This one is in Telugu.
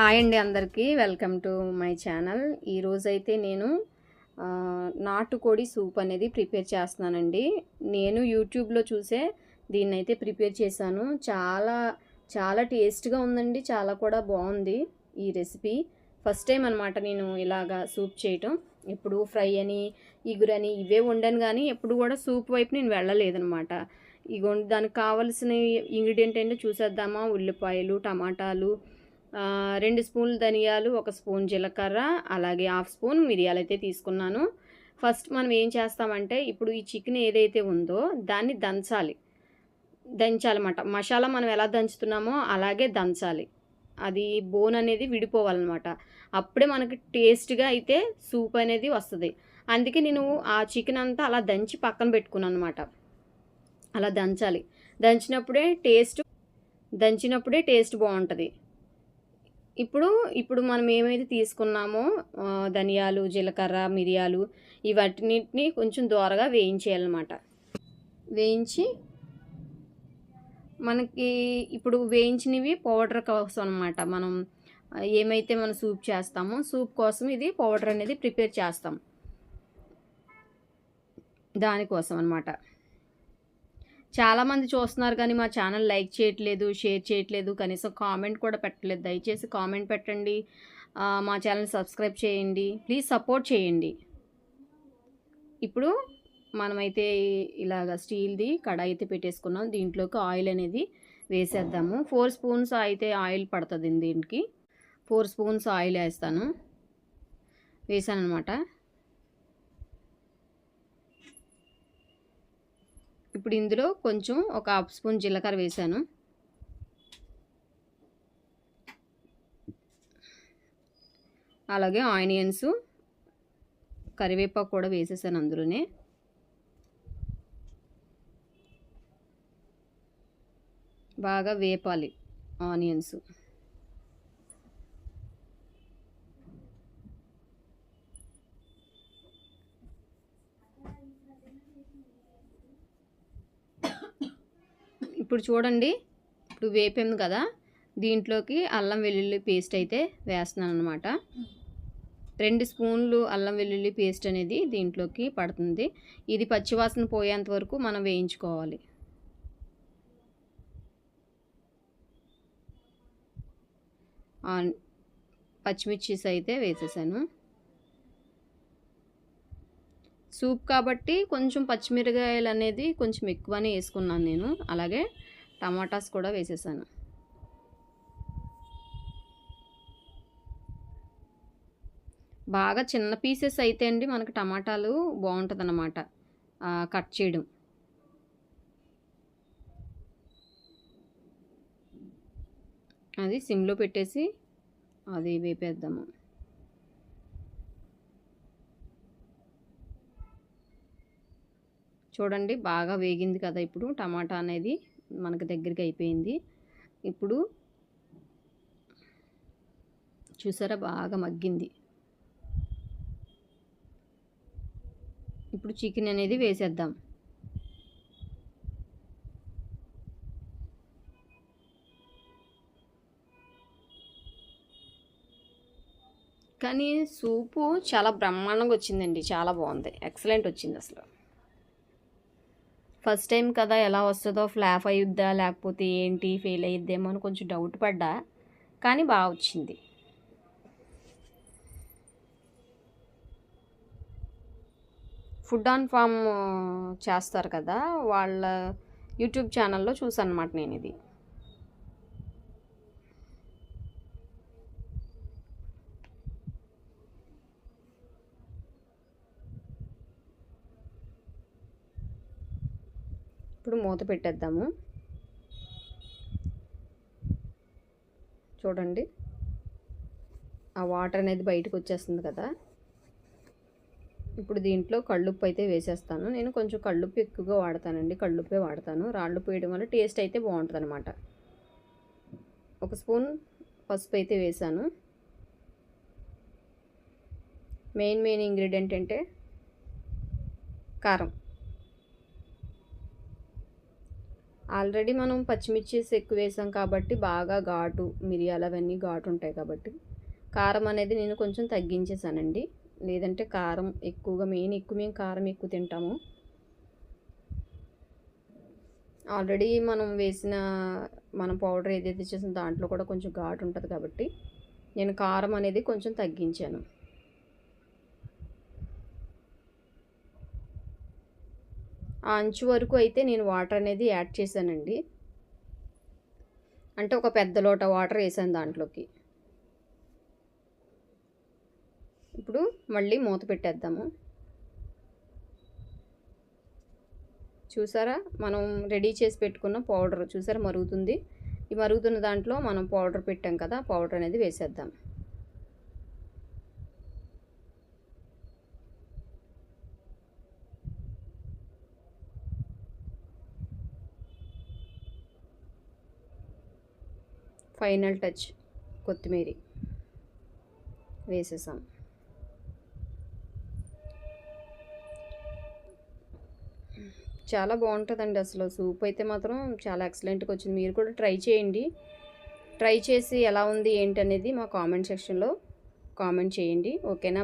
హాయ్ అండి అందరికీ. Welcome to my channel. ఈరోజైతే నేను నాటుకోడి సూప్ అనేది ప్రిపేర్ చేస్తున్నానండి. నేను యూట్యూబ్లో చూసే దీన్ని అయితే ప్రిపేర్ చేశాను. చాలా చాలా టేస్ట్గా ఉందండి. చాలా కూడా బాగుంది ఈ రెసిపీ. ఫస్ట్ టైం అనమాట నేను ఇలాగా సూప్ చేయటం. ఎప్పుడు ఫ్రై అని ఇగురని ఇవే వండాను కానీ ఎప్పుడు కూడా సూప్ వైపు నేను వెళ్ళలేదనమాట ఇగో దానికి కావలసిన ఇంగ్రీడియంట్ ఏంటో చూసేద్దామా? ఉల్లిపాయలు టమాటాలు రెండు స్పూన్లు ధనియాలు ఒక స్పూన్ జీలకర్ర అలాగే హాఫ్ స్పూన్ మిరియాలు అయితే తీసుకున్నాను. ఫస్ట్ మనం ఏం చేస్తామంటే ఇప్పుడు ఈ చికెన్ ఏదైతే ఉందో దాన్ని దంచాలి. దంచాలన్నమాట. మసాలా మనం ఎలా దంచుతున్నామో అలాగే దంచాలి. అది బోన్ అనేది విడిపోవాలన్నమాట. అప్పుడే మనకి టేస్ట్గా అయితే సూప్ అనేది వస్తుంది. అందుకే నేను ఆ చికెన్ అంతా అలా దంచి పక్కన పెట్టుకున్నాను అనమాట అలా దంచాలి. దంచినప్పుడే టేస్ట్ దంచినప్పుడే టేస్ట్ బాగుంటుంది. ఇప్పుడు ఇప్పుడు మనం ఏమైతే తీసుకున్నామో ధనియాలు జీలకర్ర మిరియాలు ఇవన్నిటిని కొంచెం దోరగా వేయించేయాలన్నమాట. వేయించి మనకి ఇప్పుడు వేయించినవి పౌడర్ కోసం అనమాట మనం ఏమైతే మనం సూప్ చేస్తామో సూప్ కోసం ఇది పౌడర్ అనేది ప్రిపేర్ చేస్తాం. దానికోసం అనమాట చాలామంది చూస్తున్నారు కానీ మా ఛానల్ లైక్ చేయట్లేదు షేర్ చేయట్లేదు. కనీసం కామెంట్ కూడా పెట్టలేదు. దయచేసి కామెంట్ పెట్టండి. మా ఛానల్ సబ్స్క్రైబ్ చేయండి. ప్లీజ్ సపోర్ట్ చేయండి. ఇప్పుడు మనమైతే ఇలాగ స్టీల్ది కడాయి అయితే పెట్టేసుకున్నాం. దీంట్లోకి ఆయిల్ అనేది వేసేద్దాము. ఫోర్ స్పూన్స్ అయితే ఆయిల్ పడుతుంది దీనికి. ఫోర్ స్పూన్స్ ఆయిల్ వేస్తాను. వేసాను అనమాట ఇప్పుడు ఇందులో కొంచెం ఒక హాఫ్ స్పూన్ జీలకర్ర వేసాను. అలాగే ఆనియన్స్ కరివేపాకు కూడా వేసేసాను అందులోనే. బాగా వేపాలి ఆనియన్స్. ఇప్పుడు చూడండి. ఇప్పుడు వేపాము కదా. దీంట్లోకి అల్లం వెల్లుల్లి పేస్ట్ అయితే వేస్తున్నాను అనమాట రెండు స్పూన్లు అల్లం వెల్లుల్లి పేస్ట్ అనేది దీంట్లోకి పడుతుంది. ఇది పచ్చివాసన పోయేంత వరకు మనం వేయించుకోవాలి. ఆన్- అయితే వేసేసాను. సూప్ కాబట్టి కొంచెం పచ్చిమిరకాయలు అనేది కొంచెం ఎక్కువనే వేసుకున్నాను నేను. అలాగే టమాటాస్ కూడా వేసేసాను. బాగా చిన్న పీసెస్ అయితే అండి మనకి టమాటాలు బాగుంటుంది అన్నమాట కట్ చేయడం. అది సిమ్లో పెట్టేసి అది వేపేద్దాము. చూడండి బాగా వేగింది కదా ఇప్పుడు టమాటా అనేది మనకు దగ్గరికి అయిపోయింది. ఇప్పుడు చూసారా బాగా మగ్గింది. ఇప్పుడు చికెన్ అనేది వేసేద్దాం. కానీ సూపు చాలా బ్రహ్మాండంగా వచ్చిందండి చాలా బాగుంది ఎక్సలెంట్ వచ్చింది అసలు. ఫస్ట్ టైం కదా ఎలా వస్తుందో ఫ్లాప్ అయ్యిద్దా లేకపోతే ఏంటి ఫెయిల్ అయ్యిద్దేమో అని కొంచెం డౌట్ పడ్డా. కానీ బాగా వచ్చింది. ఫుడ్ ఆన్ ఫామ్ చేస్తారు కదా వాళ్ళ యూట్యూబ్ ఛానల్లో చూసాను నేను ఇది ఇప్పుడు మూత పెట్టేద్దాము. చూడండి. ఆ వాటర్ అనేది బయటకు వచ్చేస్తుంది కదా. ఇప్పుడు దీంట్లో కళ్ళుప్పు అయితే వేసేస్తాను. నేను కొంచెం కళ్ళుప్పు ఎక్కువగా వాడతానండి. కళ్ళుప్పే వాడతాను. రాళ్ళు వేయడం వల్ల టేస్ట్ అయితే బాగుంటుంది అనమాట ఒక స్పూన్ పసుపు అయితే వేసాను. మెయిన్ మెయిన్ ఇంగ్రీడియంట్ అంటే కారం. ఆల్రెడీ మనం పచ్చిమిర్చిస్ ఎక్కువ వేసాం కాబట్టి బాగా ఘాటు మిరియాలు అవన్నీ ఘాటు ఉంటాయి కాబట్టి. కారం అనేది నేను కొంచెం తగ్గించేసానండి. లేదంటే కారం ఎక్కువగా మెయిన్ ఎక్కువ మేము కారం ఎక్కువ తింటాము. ఆల్రెడీ మనం వేసిన మన పౌడర్ ఏదైతే చేసిన దాంట్లో కూడా కొంచెం ఘాటు ఉంటుంది కాబట్టి నేను కారం అనేది కొంచెం తగ్గించాను. ఆ అంచు వరకు అయితే నేను వాటర్ అనేది యాడ్ చేశానండి. అంటే ఒక పెద్ద లోట వాటర్ వేసాను దాంట్లోకి. ఇప్పుడు మళ్ళీ మూత పెట్టేద్దాము. చూసారా? మనం రెడీ చేసి పెట్టుకున్న పౌడర్ చూసారా? మరుగుతుంది. ఈ మరుగుతున్న దాంట్లో మనం పౌడర్ పెట్టాం కదా పౌడర్ అనేది వేసేద్దాం. ఫైనల్ టచ్ కొత్తిమీర వేసేసాం. చాలా బాగుంటుందండి అసలు. సూప్ అయితే మాత్రం చాలా ఎక్సలెంట్గా వచ్చింది. మీరు కూడా ట్రై చేయండి. ట్రై చేసి ఎలా ఉంది ఏంటి అనేది మా కామెంట్ సెక్షన్లో కామెంట్ చేయండి. ఓకేనా?